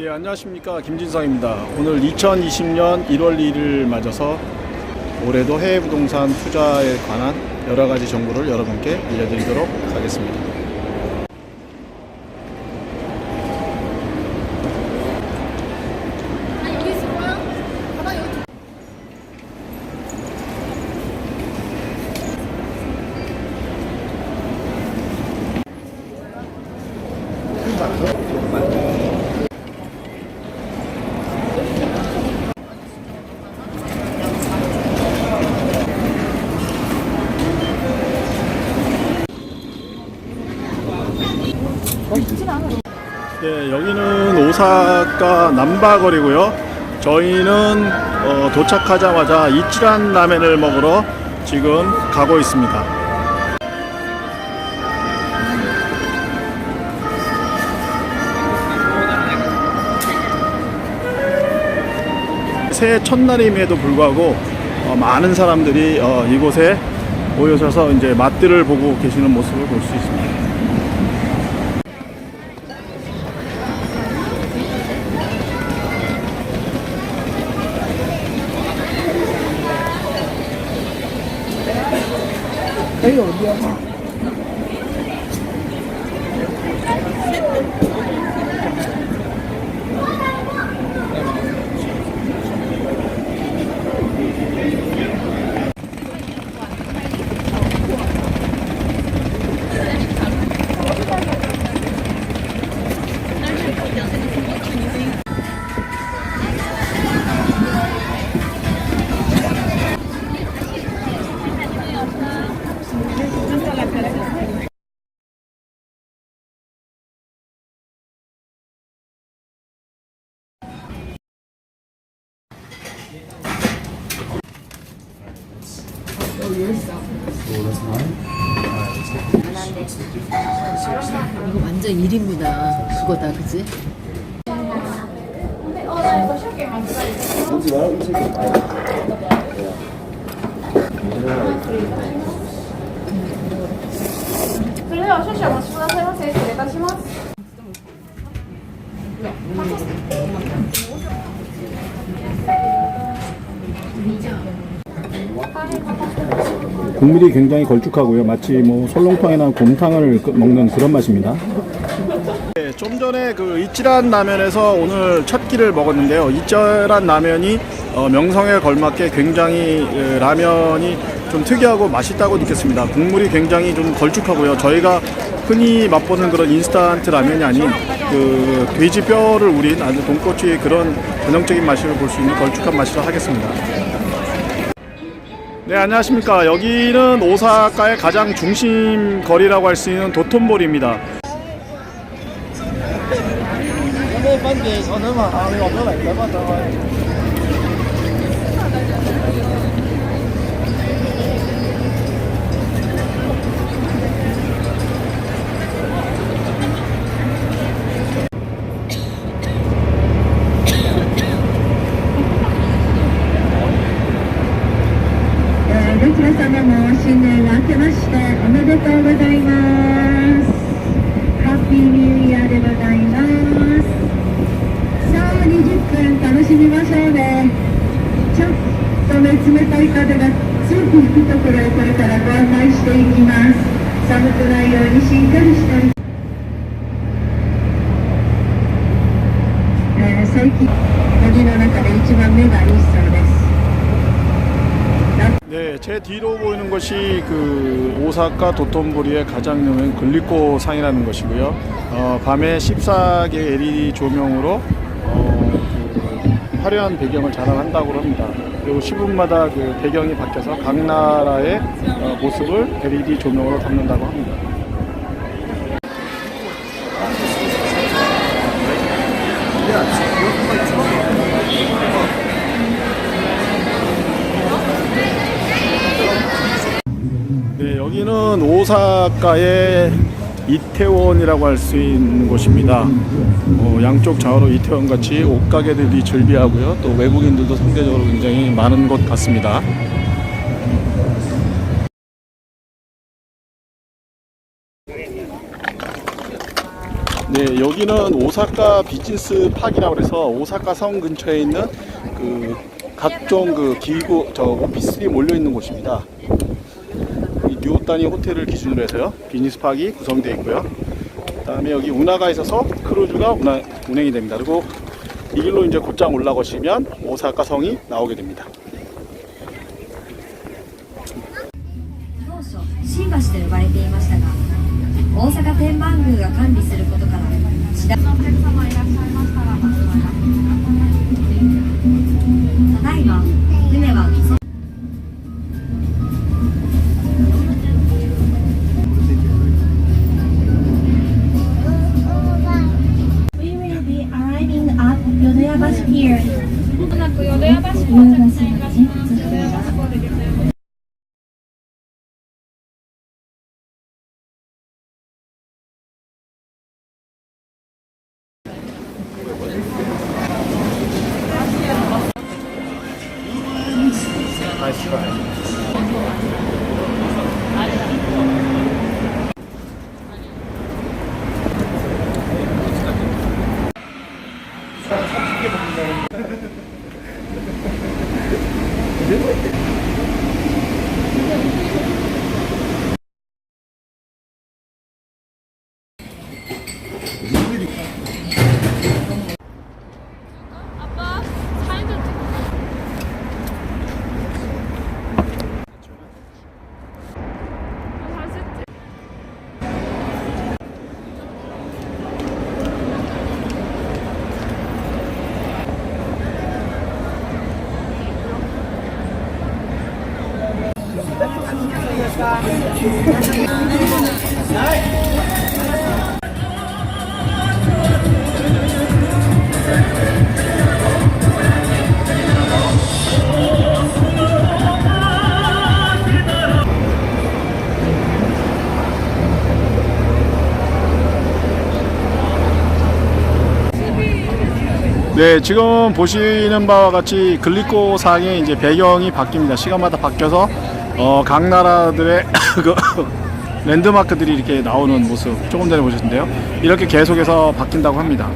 예, 안녕하십니까. 김진성입니다. 오늘 2020년 1월 2일을 맞아서 올해도 해외 부동산 투자에 관한 여러 가지 정보를 여러분께 알려드리도록 하겠습니다. 네, 여기는 오사카 남바거리고요. 저희는 어, 도착하자마자 이치란 라멘을 먹으러 지금 가고 있습니다. 새해 첫날임에도 불구하고 어, 많은 사람들이 어, 이곳에 모여서서 이제 맛들을 보고 계시는 모습을 볼 수 있습니다. 没有烟吗 이거 완전 1인무다 그거다 그지? 그래요少々お待ちくださいませ失礼いたします 국물이 굉장히 걸쭉하고요. 마치 뭐 설렁탕이나 곰탕을 그- 먹는 그런 맛입니다. 네, 좀 전에 그 이치란 라면에서 오늘 첫 끼를 먹었는데요. 이치란 라면이 어, 명성에 걸맞게 굉장히 에, 라면이 좀 특이하고 맛있다고 느꼈습니다. 국물이 굉장히 좀 걸쭉하고요. 저희가 흔히 맛보는 그런 인스턴트 라면이 아닌 그 돼지 뼈를 우린 아주 돈코츠의 그런 전형적인 맛을 볼 수 있는 걸쭉한 맛이라 하겠습니다. 네, 안녕하십니까. 여기는 오사카의 가장 중심 거리라고 할 수 있는 도톤보리입니다. ちら様も新年が明けましておめでとうございます。ハッピーニューイヤーでございます。さあ、20分楽しみましょうね。ちょっとね、冷たい風が強く吹くところへこれからご案内していきます。寒くないようにしっかりしておい。えー最近、森の中で一番目がいいそうです。 네, 제 뒤로 보이는 것이 그 오사카 도톤보리의 가장 유명한 글리코 상이라는 것이고요. 어, 밤에 14개 LED 조명으로 어, 그 화려한 배경을 자랑한다고 합니다. 그리고 10분마다 그 배경이 바뀌어서 각 나라의 어, 모습을 LED 조명으로 담는다고 합니다. 여기는 오사카의 이태원이라고 할 수 있는 곳입니다. 어, 양쪽 좌우로 이태원 같이 옷가게들이 즐비하고요. 또 외국인들도 상대적으로 굉장히 많은 곳 같습니다. 네, 여기는 오사카 비즈니스 파크라고 해서 오사카 성 근처에 있는 그 각종 그 기구 저 오피스들이 몰려 있는 곳입니다. 이 뉴오타니 호텔을 기준으로 해서요 비즈니스 파크이 구성되어 있고요. 그다음에 여기 운하가 있어서 크루즈가 운하, 운행이 됩니다. 그리고 이 길로 이제 곧장 올라가시면 오사카 성이 나오게 됩니다. 네, 지금 보시는 바와 같이 글리코 상의 이제 배경이 바뀝니다. 시간마다 바뀌어서 어, 각 나라들의 그 랜드마크들이 이렇게 나오는 모습 조금 전에 보셨는데요. 이렇게 계속해서 바뀐다고 합니다.